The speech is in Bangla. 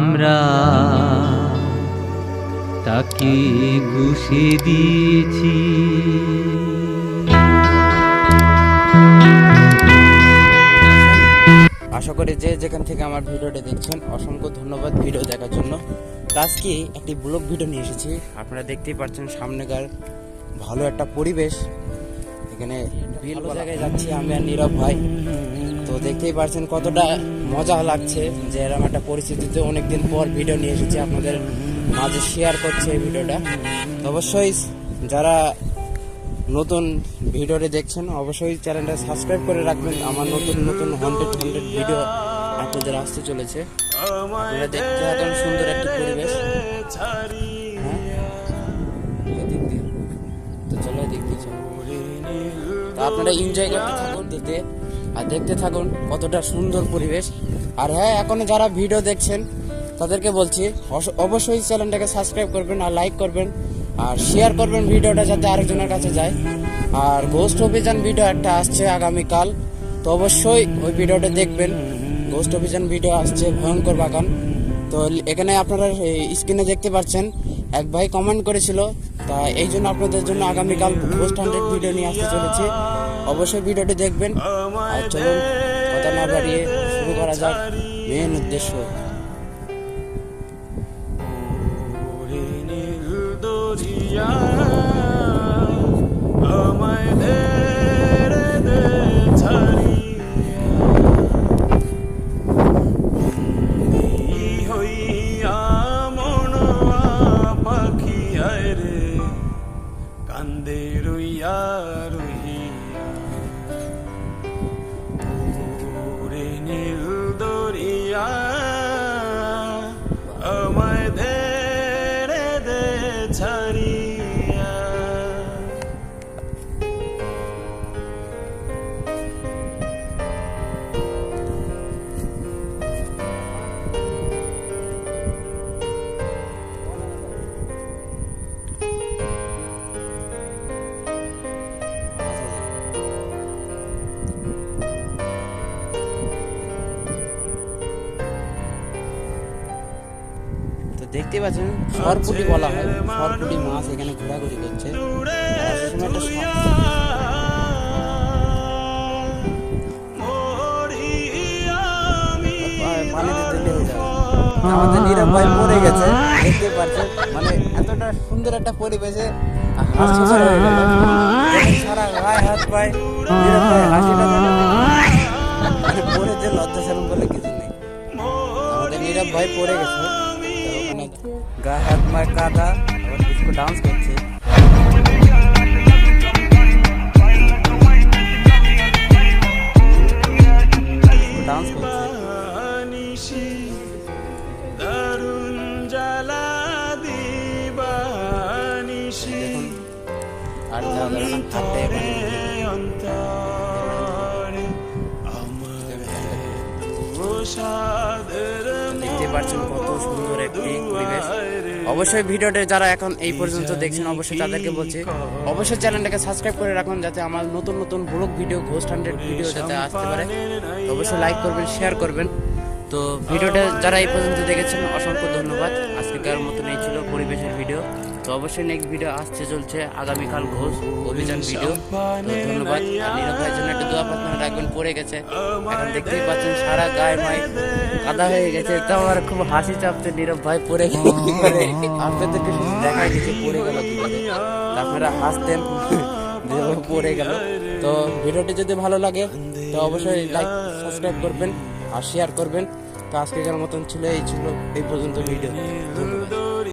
আমরা তাকে ঘুষে দিয়েছি। আশা করি যে যেখান থেকে আমার ভিডিওটা দেখছেন, অসংখ্য ধন্যবাদ ভিডিও দেখার জন্য। আজকে একটি ব্লগ ভিডিও নিয়ে এসেছি। আপনারা দেখতেই পাচ্ছেন সামনেকার ভালো একটা পরিবেশ। এখানে ভালো জায়গায় যাচ্ছি, আমি আর নীরব ভাই। তো দেখতেই পারছেন কতটা মজা লাগছে যে এরকম একটা পরিস্থিতিতে অনেকদিন পর ভিডিও নিয়ে এসেছি, আপনাদের মাঝে শেয়ার করছে এই ভিডিওটা। অবশ্যই যারা নতুন ভিডিওটি দেখছেন, অবশ্যই চ্যানেলটা সাবস্ক্রাইব করে রাখবেন। আমার নতুন নতুন হান্ড্রেড হান্ড্রেড ভিডিও আপনাদের আসতে চলেছে। দেখতে সুন্দর একটি পরিবেশ। আপনারা এনজয় করতে থাকুন দিতে আর দেখতে থাকুন কতটা সুন্দর পরিবেশ। আর হ্যাঁ এখনও যারা ভিডিও দেখছেন, তাদেরকে বলছি অবশ্যই চ্যানেলটাকে সাবস্ক্রাইব করবেন আর লাইক করবেন, আর শেয়ার করবেন ভিডিওটা যাতে আরেকজনের কাছে যায়। আর গোস্ট অভিযান ভিডিও একটা আসছে আগামীকাল, তো অবশ্যই ওই ভিডিওটা দেখবেন। গোস্ট অভিযান ভিডিও আসছে, ভয়ঙ্কর বাগান। তো এখানে আপনারা স্ক্রিনে দেখতে পাচ্ছেন, এক ভাই কমেন্ট করেছিল তা এই জন্য আপনাদের জন্য আগামীকাল পোস্ট হান্ড্রেড ভিডিও নিয়ে আসতে চলেছে। অবশ্যই ভিডিওটি দেখবেন। আর চলুন, কথা না বাড়িয়ে শুরু করা যাক মেন উদ্দেশ্য। কান্দে রইয়া রইয়া দেখতে পাচ্ছেন সরপুটি বলা হয় সরপুটি মাছ এখানে ঘোরাঘুরি করছে। আমাদের নীরব ভাই পড়ে গেছে দেখতে পাচ্ছেন মানে এতটা সুন্দর একটা পরিবেশে সারা গায়ে হাত পায় হাসিটা মানে যে লজ্জা বলে কিছু নেই। আমাদের নীরব ভাই পড়ে গেছে। গায়ে হাত মায় কাদা আবার ডিস্কো ডান্স করছে ডান্স করছে আর থাকতে অন্তরে আমার প্রসাদের পাচ্ছেন কত সুন্দর একটি পরিবেশ। অবশ্যই ভিডিওটা যারা এখন এই পর্যন্ত দেখছেন, অবশ্যই তাদেরকে বলছি, অবশ্যই চ্যানেলটাকে সাবস্ক্রাইব করে রাখুন যাতে আমার নতুন নতুন blog video ghost hundred video যাতে আসতে পারে। অবশ্যই লাইক করবেন শেয়ার করবেন। তো ভিডিওটা যারা এই পর্যন্ত দেখেছেন, অসংখ্য ধন্যবাদ। আজকেকার মতন এই ছিল পরিবেশের ভিডিও। তো অবশ্যই নেক্সট ভিডিও আসছে, চলছে আগামীকাল ঘোষ অভিযান ভিডিও ধন্যবাদ। নীরব জন্য একটা দোয়া প্রার্থনা রাখবেন, পড়ে গেছে। এখন দেখতেই পাচ্ছেন সারা গায়ে মাই কাদা হয়ে গেছে। তো আমার খুব হাসি চাপছে নীরব ভাই, পড়ে গেল আপনাদেরকে দেখাই দিচ্ছে, পড়ে গেল কি করে? তো আপনারা হাসতেন পড়ে গেল। তো ভিডিওটি যদি ভালো লাগে, তো অবশ্যই লাইক সাবস্ক্রাইব করবেন আর শেয়ার করবেন। তো আজকের মতন ছিল এই ছিল এই পর্যন্ত ভিডিও ধন্যবাদ